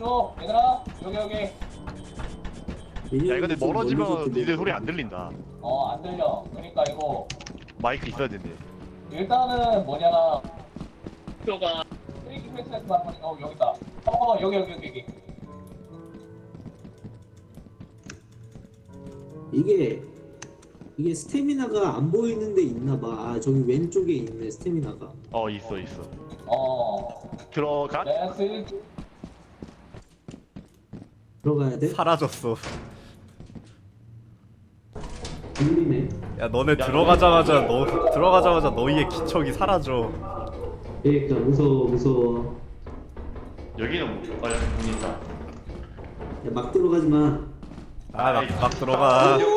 쭉 얘들아 여기 여기. 야 이거 근데 멀어지면 니들 소리 안 들린다. 어 안 들려. 그러니까 이거 마이크 있어야 된대 일단은 뭐냐 표가. 쓰레기 패스에서 말하니까 어 여기 있다. 어 여기 여기 여기 여기. 이게 이게 스태미나가 안 보이는 데 있나 봐. 아, 저기 왼쪽에 있네, 스태미나가. 어 있어 있어. 어. 들어가? 레스 들어가야 돼? 사라졌어. 들리네. 야 너네 들어가자마자 너 들어가자마자 너희의 기척이 사라져. 그러니까 무서워, 무서워. 여기는 뭐 아, 여기 있다 야, 막 들어가지 마. 아막 막 들어가. 야 뭐야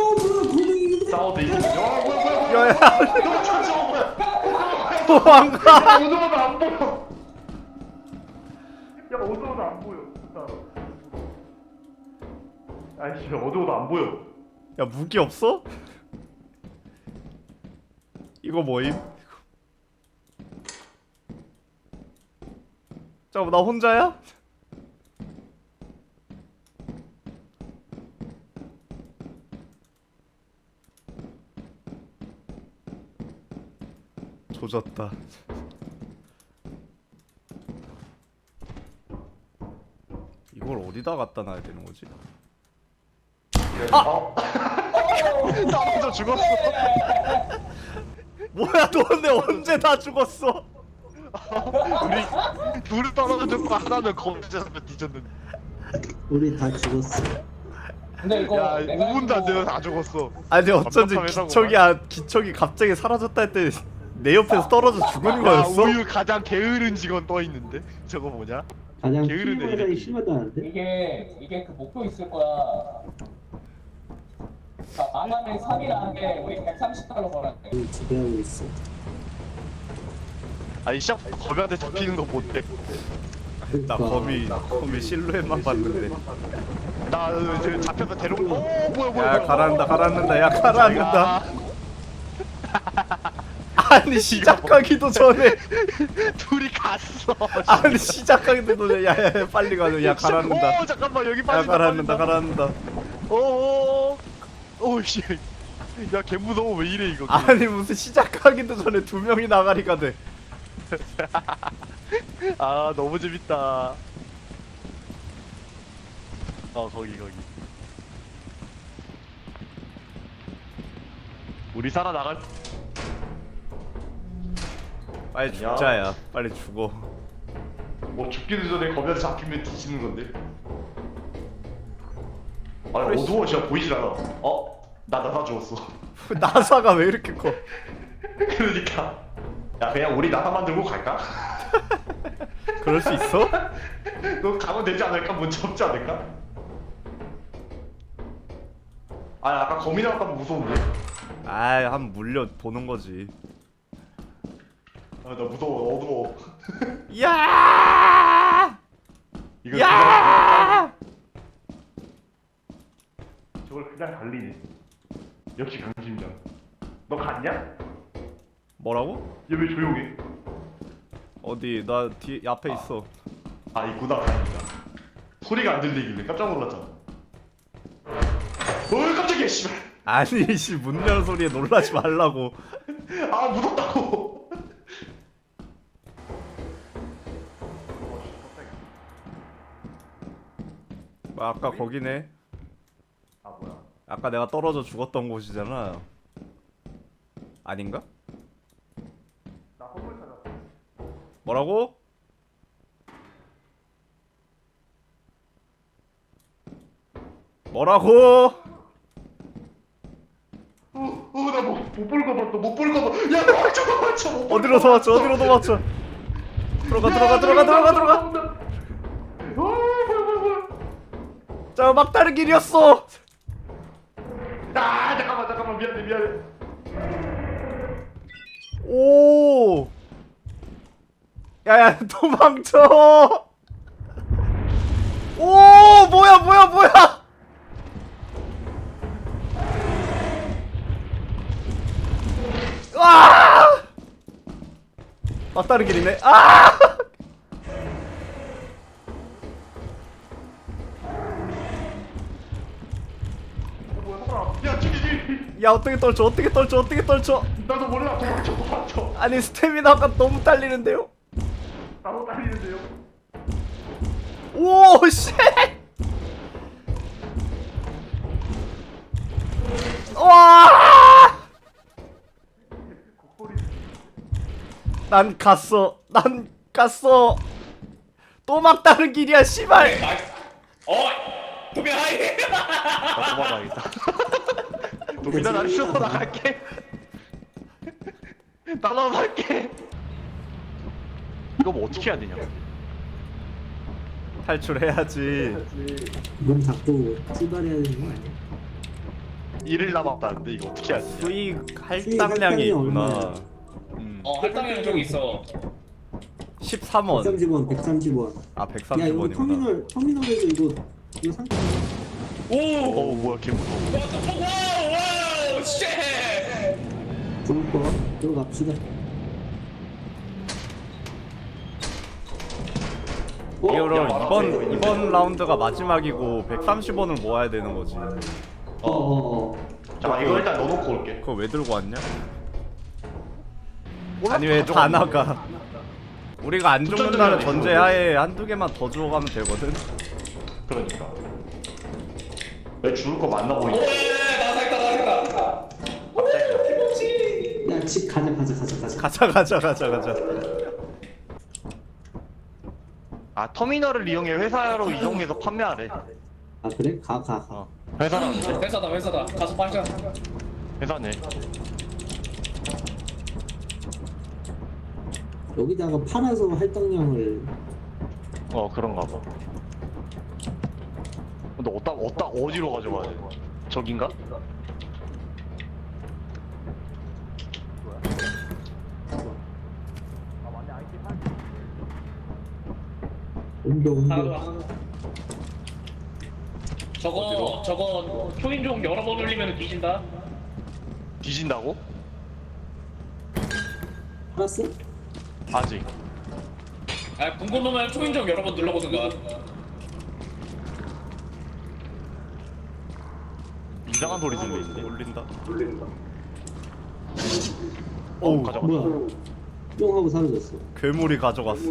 뭐야 뭐야 야야 너 잠시만 뭐야 도망가. 어두워도 안 보여 아이씨 어두워도 안 보여 야 무기 없어? 이거 뭐임? 잠깐 나 혼자야? 조졌다. 이걸 어디다 갖다 놔야 되는 거지? 나도 죽었어 뭐야 너네 언제 다 죽었어? 우리 둘이 떨어졌고 하나는 검색에서 뒤졌는데 우리 다 죽었어. 근데 이거 야 내가 5분도 안 되면 다 죽었어 아니 어쩐지 완벽한 회사구만. 기척이 아, 기척이 갑자기 사라졌다 했더니 내 옆에서 떨어져 죽은 야 거였어? 우유 가장 게으른 직원 떠 있는데 저거 뭐냐? 가장 게으르네, 피해자가 이렇게. 심하다는데? 이게 이게 그 목표 있을 거야 자 만남에 3일하는데 우리 130달러 벌었대 우리 지배하고 있어. 아니 시작 거미한테 잡히는 거 못돼 나 그러니까. 거미 거미 실루엣만 봤는데. 나 지금 잡혀서 데려온 오 뭐야 뭐야 야. 가라앉는다 가라앉는다. 야 가라앉는다. 야, 아니 시작하기도 전에. 둘이 갔어. 아니 시작하기도 전에. 야야 빨리 가자. 야 가라앉는다. 오 잠깐만 여기 야 빠진다 가라앉는다 가라앉는다. 오오 오씨. 야 개 무서워 왜 이래 이거. 아니 무슨 시작하기도 전에 두 명이 나가리가 돼. 아 너무 재밌다. 어 거기 거기. 우리 살아나갈 빨리 죽자야. 빨리 죽어. 뭐 죽기도 전에 거미한테 잡히면 뒤지는 건데 아니 그래, 어두워 진짜 보이질 않아 어? 나 나사 죽었어 나사가 왜 이렇게 커 그러니까 야 그냥 우리 나사 만들고 갈까? 그럴 수 있어? 너 가면 되지 않을까? 문제 없지 않을까? 아 아까 거미 나올까 봐 무서운데 아이 한번 물려 보는 거지 아나 무서워 어두워 야! 이거 야! 그냥 저걸 그냥 달리네 역시 강심장 너 갔냐? 뭐라고? 얘왜 조용해? 어디 나 뒤 앞에 있어. 아 있구나 다행이다 소리가 안 들리길래 깜짝 놀랐잖아 어이 깜짝이야 씨발 아니 씨문 여는 소리에 놀라지 말라고. 아 무섭다고 아, 아까 거기네. 아 아까 내가 떨어져 죽었던 곳이잖아. 아닌가? 나 선물 찾았어 뭐라고? 뭐라고? 어나못못 볼거 봤어 못볼 거 봐. 야 도망쳐 도망쳐 못볼 어디로 거 도망쳐? 어디로 도망쳐? 들어가 들어가 들어가 들어가 들어가. 어 뭐야 뭐야 뭐야 자 막다른 길이었어. 아 잠깐만 잠깐만 미안해 미안해 오. 야야 도망쳐. 오 뭐야 뭐야 뭐야. 와. 막다른 길이네. 아. 야 어떻게 떨쳐 어떻게 떨쳐 어떻게 떨쳐 나도 몰라 도망쳐 도망쳐 아니 스태미나가 너무 딸리는데요 나도 달리는데요 오 씨. 와! 난 갔어. 난 갔어. 또 막다른 길이야, 씨발. 나이스. 어, 도비 하이. 나 도망가야겠다. 도민아 나 쉬어 나 갈게. 따라갈게. 이거 뭐 어떻게 해야 되냐? 탈출해야지. 몸 닫고 출발해야 되는 거 아니야? 일을 남았다는데 이거 어떻게 해야 되냐? 수익 할당량이 할당이 있구나. 얼마야? 음. 어, 할당량 저기 있어. 13원. 130원, 130원. 아, 야 이거 130원이구나. 터미널 터미널에서 이거 이거 상품 오. 어 뭐야 개 무서워. 와우, 쉣. 좋을 거 들어갑시다. 그럼 야, 이번. 이번 라운드가 마지막이고 130원을 모아야 되는 거지. 어, 어, 어. 자 이거 일단 넣어놓고 올게 그거 왜 들고 왔냐? 아니 왜 다. 나가? 우리가 안 죽는다는 전제하에 한두 개만 더 주워가면 되거든. 그러니까 왜 죽을 거 오, 보이네 나 살다, 나 살다. 야, 집 가자, 가자, 가자, 가자. 가자 가자 가자 가자. 아 터미널을 이용해 회사로 이동해서 판매하래. 아 그래? 가, 가, 가. 어. 회사라는데? 회사다, 회사다. 가서 팔자. 회사네. 여기다가 팔아서 할당량을 어 그런가 봐. 근데 어디다 어디다 어디로 가져가야 돼? 저긴가? 옮겨, 하나 옮겨. 더. 저거, 저거 초인종 여러 번 울리면 뒤진다. 뒤진다고? 팔았어? 아직. 아, 궁금하면 초인종 여러 번 눌러보든가. 이상한 소리 들리는데. 올린다. 오 가져가. 뭐야? 뿅 하고 사라졌어. 괴물이 가져갔어.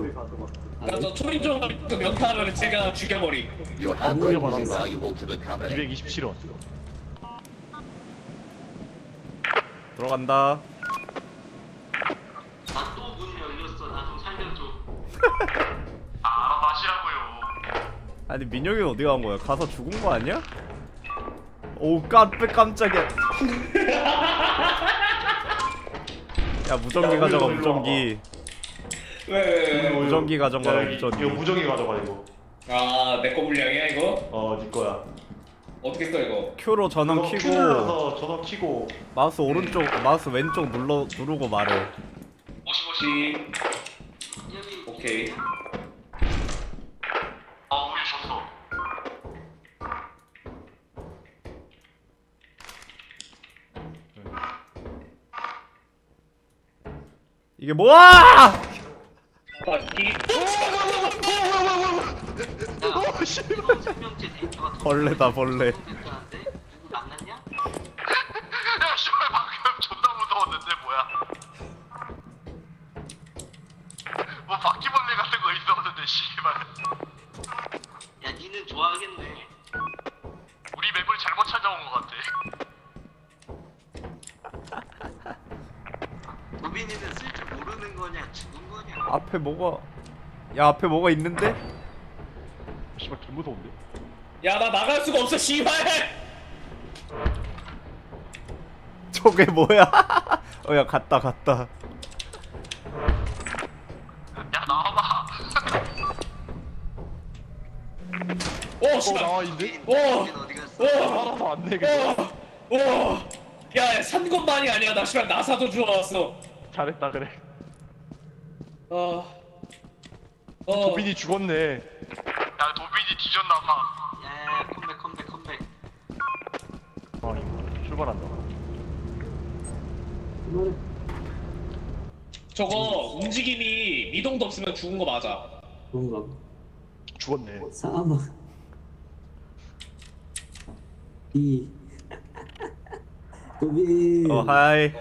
그래서 초인종 그 면타하면 제가 죽여버리. 아 그래 받았다. 227원. 들어간다. 나 또 문 열렸어. 나 좀 살려줘. 아 마시라고요. 아니 민영이 어디 간 거야? 가서 죽은 거 아니야? 오 깜빡 깜짝이야. 야 무전기 가져가 무전기. 왜, 왜, 왜? 무전기 가져가라 야, 이- 무전기. 이거 무전기 가져가 이거 아, 내 거 물량이야, 이거? 어네 거야 어떻게 써, 이거? Q로 전원 키고 눌러서 전원 키고 마우스 오른쪽 마우스 왼쪽 눌러 누르고 말해. 모시모시. 오케이. 아 우리 졌어. 이게 뭐야? 아, 이, 어 벌레다 벌레. 뭐가? 야 앞에 뭐가 있는데? 씨발 개 무서운데? 야, 나 나갈 수가 없어, 씨발! 저게 뭐야? 어 야 갔다 갔다. 야 나와봐. 오, 씨발! 나와. 오! 도빈 어디 갔어? 오! 알아서 안 되겠어. 오! 오! 야, 야, 산 것만이 아니야. 나 씨발 나사도 주워 왔어. 잘했다 그래. 어. 어. 도빈이 죽었네. 야 도빈이 뒤졌나봐. 야야야 컴백 컴백 컴백. 어 이거 출발한다. 저거 움직임이 미동도 없으면 죽은 거 맞아. 그런가 봐. 죽었네. 사막. 이 도비. 어 하이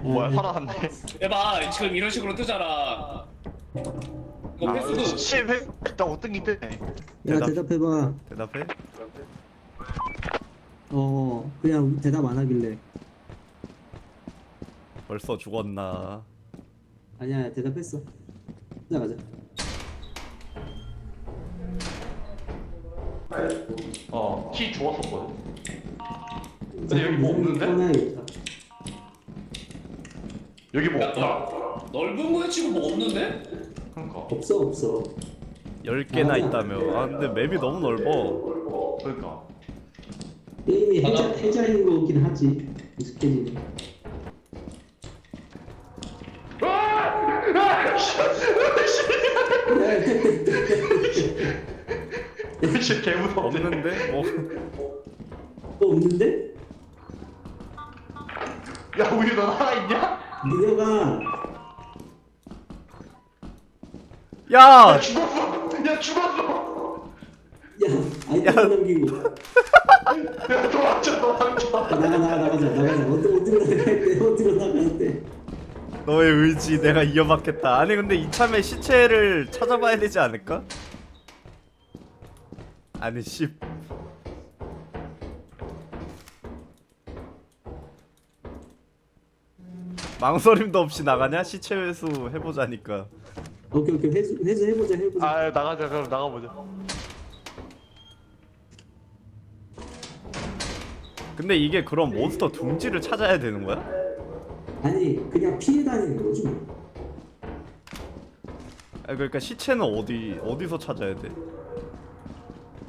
뭐야 살아났네 해봐 지금 이런 식으로 뜨잖아 이거 아, 패스도 씨왜 나 어떤 게 뜨네 야 대답. 대답해봐. 대답해 어 그냥 대답 안 하길래. 벌써 죽었나 아니야 대답했어. 자 가자. 어키 주웠었거든 근데 여기 뭐 없는데? 여기 뭐 야, 없다 넓은 거에 치고 뭐 없는데? 그러니까 없어 없어. 10개나 아니야. 있다며 아 근데 맵이 너무 넓어 그러니까 게임이 해자 맞아. 해자인 거긴 하지. 익숙해지니. 씨 개무섭네 없는데? 뭐 또 없는데? 야 우리 너 살아있냐? 니네가 야! 야 죽었어 야 죽었어 야 아이템 남기고 야 도망쳐 도망쳐 나가 나가 나가자 나가자 어디 어디로 나갈 때 어디로 나갈 때 너의 의지 내가 이어받겠다 아니 근데 이참에 시체를 찾아봐야 되지 않을까? 아니 씨 망설임도 없이 나가냐? 시체 회수 해보자니까 오케이 오케이 회수 회수 해보자 해보자 아 나가자 그럼 나가보자 근데 이게 그럼 몬스터 둥지를 찾아야 되는 거야? 아니 그냥 피해 다니는 거지 뭐. 아 그러니까 시체는 어디 어디서 찾아야 돼?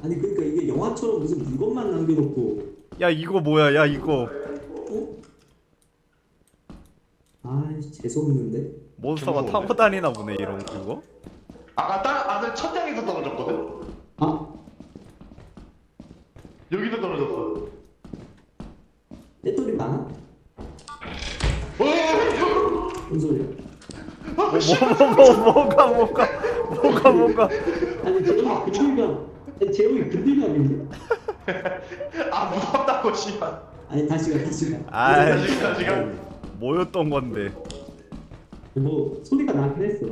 아니 그러니까 이게 영화처럼 무슨 물건만 남겨놓고 야 이거 뭐야? 야 이거 어? 아 재수 없는데 몬스터가? 타고 다니나 보네 이런 그거? 아까 땅 안에 천장에서 떨어졌거든? 아 여기도 떨어졌어 배터리 많아? 어! 뭔 소리야 뭐, 뭐, 뭐, 뭐가 뭐가 뭐가 뭐가 아니 제목이 근들감 아니 제목이 근들감인데 아 무섭다고 씨발 아니 다시 가 다시 가 아이 다시 가, 다시 가. 뭐였던 건데 뭐 소리가 나긴 했어.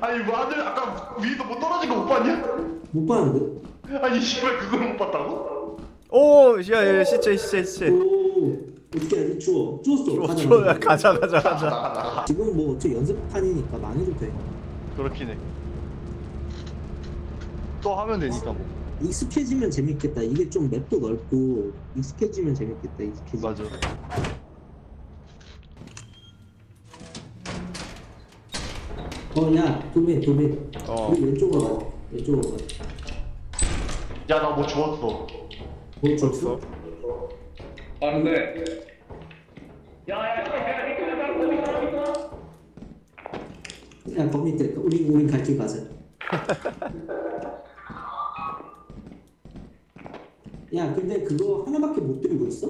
아니 뭐 아들 아까 위에서 뭐 떨어진 거 못 봤냐? 못 봤는데? 아니 씨발 그걸 못 봤다고? 오 야 야 시체 시체 시체 오 어떻게 하지? 추워. 추웠어 추워 가자, 추워. 야 가자. 가자 가자 가자. 지금 뭐 어째 연습판이니까 망해도 돼. 그렇긴 해 또 하면 되니까 뭐. 익숙해지면 재밌겠다. 이게 좀 맵도 넓고 익숙해지면 재밌겠다 익숙해지면. 맞아 어야 도빈 도빈 어. 우리 왼쪽으로 가. 왼쪽으로 가. 야 나 뭐 주웠어. 뭐 줬어? 야야야 야 거기 밑에 우리 우리 갈길 가자. 야 근데 그거 하나밖에 못 들고 있어?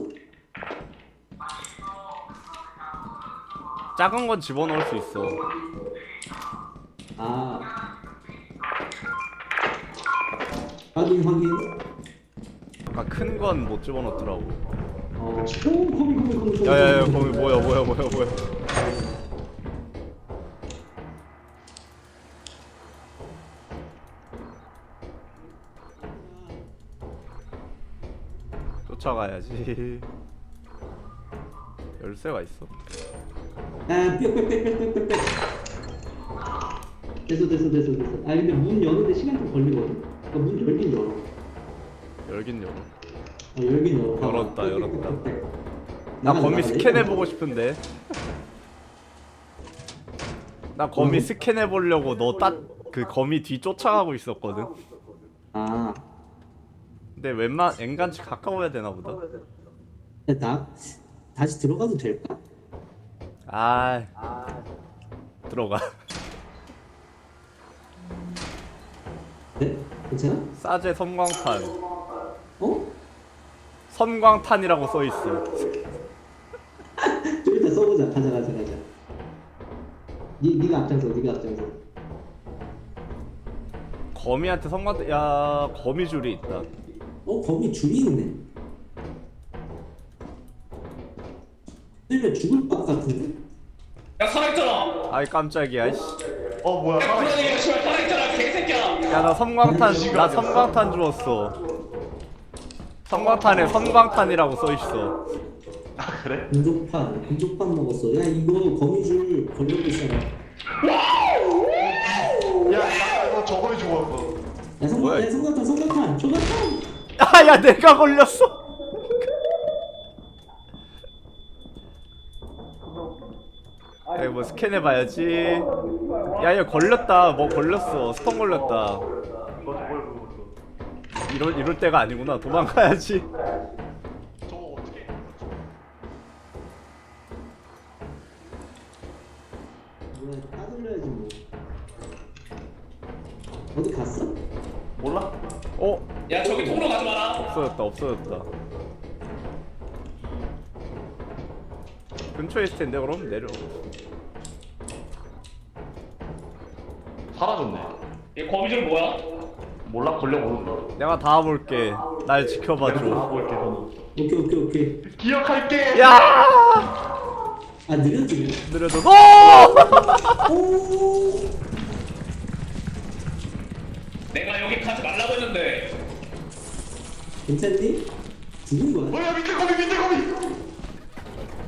작은 건 집어넣을 수 있어 아. 확인 확인 아까 큰 건 못 집어넣더라고. 어, 오 거기 거기 거기 거기 야야야 거기 뭐야 뭐야 뭐야 뭐야. 쫓아가야지. 열쇠가 있어. 야, 빽빽빽빽빽빽. 됐어, 됐어, 됐어, 됐어. 아, 근데 문 여는데 시간 좀 걸리거든. 그러니까 문 열긴 열어. 열긴 열어 어, 열긴 열어. 봐봐. 열었다, 열었다. 빽빽빽빽. 나 나가, 거미 나가, 스캔해 내가. 보고 싶은데 나 거미 어? 스캔해 보려고 너 딱 그 거미 뒤 쫓아가고 있었거든 아, 근데 웬만 엔간치 가까워야 되나 보다 야, 나 다시 들어가도 될까? 아 들어가 네? 괜찮아? 싸제 섬광탄 어? 섬광탄이라고 써 있어 좀 이따 써보자. 가자, 가자, 가자. 니, 니가 앞장서, 니가 앞장서. 거미한테 섬광탄 야 거미 줄이 있다 어, 거기 줄이 있네. 때리면 죽을 것 같은데? 야 살아있잖아 아이 깜짝이야 씨. 어 뭐야 야 살아있어 씨발 야 야나 섬광탄 나 섬광탄 주웠어. 섬광탄에 섬광탄이라고 써있어. 아 그래? 금속판 금속판 먹었어. 야 이거 거미줄 걸려도 있잖아 야 나 이거 저거에 죽었어 야 뭐야, 야 성광탄 성광탄 성광탄! 아야 내가 걸렸어 뭐 스캔해봐야지. 야 얘 걸렸다. 뭐 걸렸어. 스톤 걸렸다. 너 이럴, 이럴 때가 아니구나. 도망가야지. 저거 어떻게 뭐야 따돌려야지 뭐 어디 갔어? 몰라? 어? 야 저기 통로 가지 마라. 없어졌다 없어졌다. 근처에 있을 텐데 그럼 내려 사라졌네. 얘 거미줄 뭐야? 몰라 걸려 모른다 내가 다 볼게. 날 지켜봐줘. 나와볼게 저는. 오케이 오케이 오케이. 기억할게! 야! 아 느렸지 느려져. 너 오! 내가 여기 가지 말라고 했는데. 괜찮니? 죽은 거야? 뭐야 밑에 거미 밑에 거미!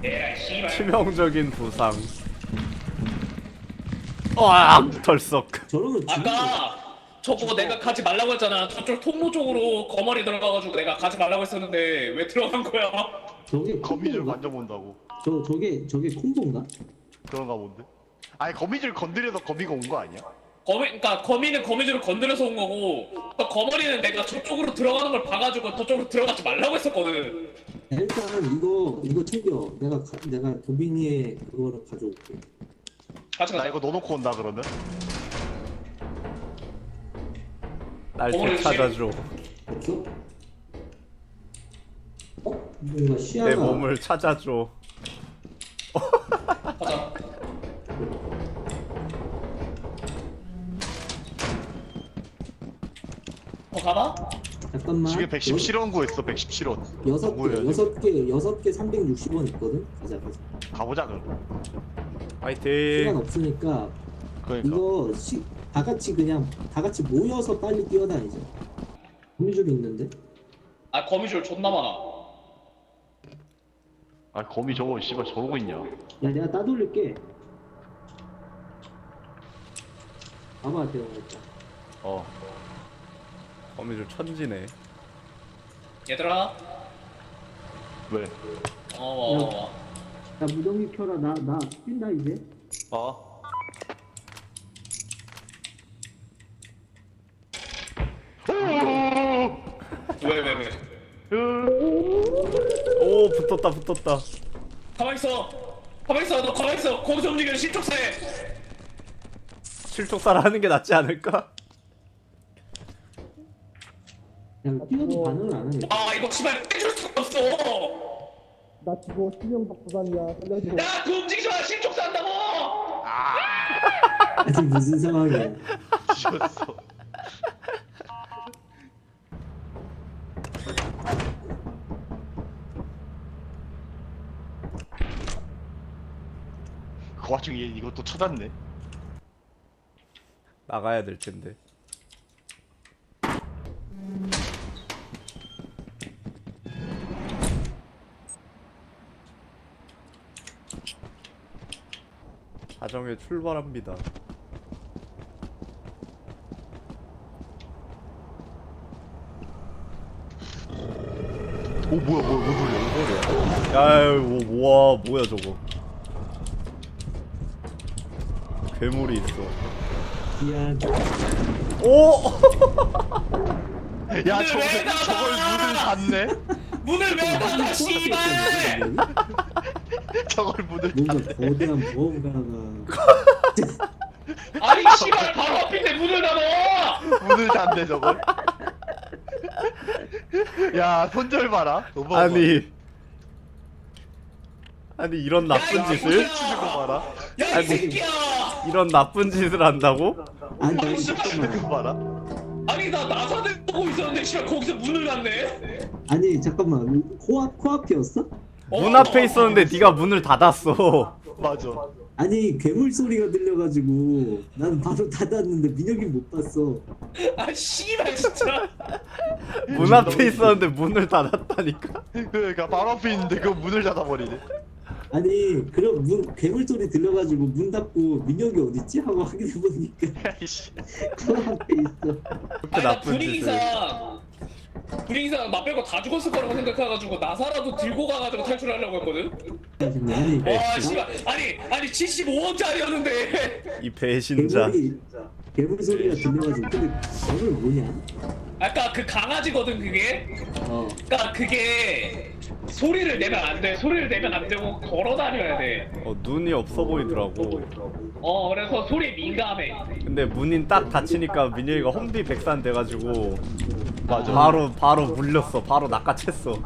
에라이 씨발 치명적인 부상 와 털썩 저러면 죽은 거야 아까 저거 내가 가지 말라고 했잖아 저쪽 통로 쪽으로 거머리 들어가가지고 내가 가지 말라고 했었는데 왜 들어간 거야? 저게 거미줄 콤보인가? 만져본다고 저 저게 저게 콤보인가? 그런가 본데 아니 거미줄 건드려서 거미가 온 거 아니야? 거미, 그러니까 거미는 거미줄을 건드려서 온 거고 또 거머리는 내가 저쪽으로 들어가는 걸 봐가지고 저쪽으로 들어가지 말라고 했었거든 야, 일단 이거 이거 챙겨. 내가 가, 내가 도빙이의 그거를 가져올게. 같이 나 가자 이거 넣어놓고 온다 그러면 날 어머니 되찾아줘 없어? 어? 뭔가 시야가 내 몸을 찾아줘 가자 어 가봐? 잠깐만. 지금 117원 구했어 117원 여- 여섯 개 구해야지. 여섯 개 여섯 개 360원 있거든. 가자 가자. 가보자 그럼 시간 파이팅 없으니까 그러니까 이거 시, 다 같이 그냥 다 같이 모여서 빨리 뛰어다니자. 거미줄 있는데? 아 거미줄 존나 많아 아 거미 저거 씨발 저러고 있냐 야 내가 따돌릴게. 봐봐 대형아. 어 거미줄 천지네 얘들아 왜? 어 어 어 나 무덤기 켜라. 나 나 뛴다 이제. 어? 왜 왜 왜? 오 붙었다 붙었다 가만 있어 가만 있어 너 가만 있어 거기서 움직이는 신촉새 실족사를 하는 게 낫지 않을까? 야 뛰어도 반응을 안 하네. 아 이거 씨발 빼줄 수가 없어 나 지금 실명적 부산이야. 살려줘 야 그 움직이지 마 신촉새 한다고! 아직 무슨 상황이야? 뒤졌어. 그 와중에 얘 이것도 찾았네. 나가야 될 텐데 자정에 출발합니다 오 뭐야 뭐야 뭔 소리야 뭔 소리야 야이 뭐, 뭐야 뭐야 저거 괴물이 있어. 오! 야 저걸? 저걸 문을 닫네 문을 왜 닫아 씨발 저걸 문을 뭔가 닫네 거대한 무언가가. 아니 씨발 바로 앞인데 문을 닫아! 문을 닫네 저걸. 야 손절 봐라. 너무 아니. 아니 이런 나쁜 야, 이거 짓을? 치는 거 봐라. 야이 아니, 새끼야! 이런 나쁜 짓을 한다고? 아니 아니 씨발. 치는 잠깐만. 거 봐라. 아니 나 나사대 보고 있었는데 씨발 거기서 문을 닫네? 아니 잠깐만. 코앞 코앞이었어? 문 앞에 있었는데 네가 문을 닫았어. 맞아. 아니 괴물 소리가 들려가지고 나는 바로 닫았는데 민혁이 못 봤어. 아 씨발 진짜 문 앞에 있었는데 문을 닫았다니까. 그러니까 바로 앞에 있는데 그 문을 닫아버리네. 아니 그럼 문 괴물 소리 들려가지고 문 닫고 민혁이 어딨지 하고 확인해 보니까. 그 앞에 있어. 그렇게 아니 나 나쁜 짓을. 불행이상 나 빼고 다 죽었을 거라고 생각해가지고 나사라도 들고 가가지고 탈출하려고 했거든. 아니 와 씨발. 아니 아니 75원짜리였는데. 이 배신자. 괴물이 괴물 소리가 들려가지고. 근데 괴물 뭐냐? 아까 그 강아지거든 그게? 어. 그니까 그게 소리를 내면 안 돼. 소리를 내면 안 되고 걸어 다녀야 돼어 어 눈이 없어 보이더라고. 그래서 소리에 민감해. 근데 문이 딱 닫히니까 민혁이가 혼비백산 돼가지고 맞아. 바로 바로 물렸어. 바로 낚아챘어.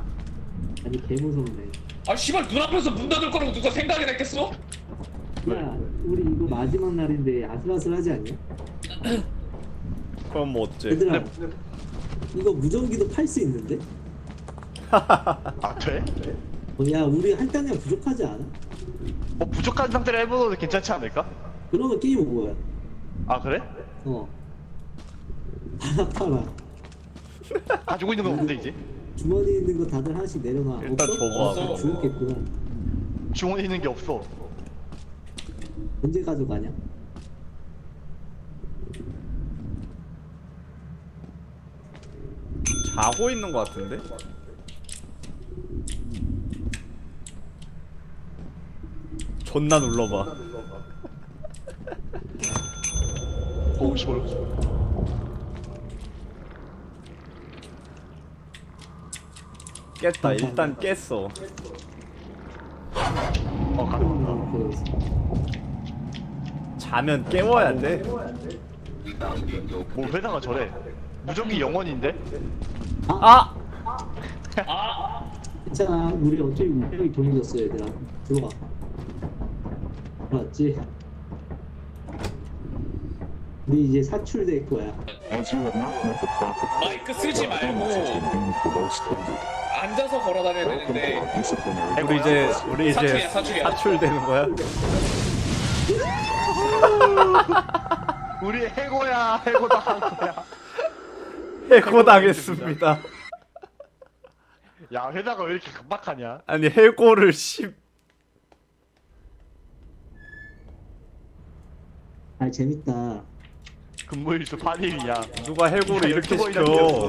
아니 개 무섭네. 아 씨발 눈 앞에서 문 닫을 거라고 누가 생각이 났겠어? 야 우리 이거 마지막 날인데 아슬아슬하지 않냐? 그럼 뭐 어째? 얘들아 이거 무전기도 팔 수 있는데? 아 돼? 어, 야 우리 할당량 부족하지 않아? 뭐 부족한 상태로 해보도 괜찮지 않을까? 그러면 게임 오버야. 아 그래? 어. 팔아 팔아. 가지고 있는 건 뭔데 이제? 주머니에 있는 거 다들 하나씩 내려놔. 일단 없어? 줘봐. 없어. 주웠겠구나. 주머니 있는 게 없어. 언제 가져가냐? 자고 있는 것 같은데? 존나 눌러봐. 오 씨발. 깼다. 일단 깼어. 어그 자면 깨워야 돼. 뭐 회사가 저래. 무전기 영원인데? 아! 아 괜찮아. 우리 어차피 우리 돈이 줬어 얘들아. 들어와. 맞지? 우리 이제 사출될 거야. 마이크 쓰지 말고 앉아서 걸어 다녀야 되는데 우리 이제 우리 이제 사출이야, 사출이야. 사출되는 거야? 우리 해고야 해고다 한 거야. 해고당했습니다. 야 회사가 왜 이렇게 급박하냐? 아니 해고를 씹 아 재밌다. 근무일수 8일이야. 누가 해고를 이렇게 시켜?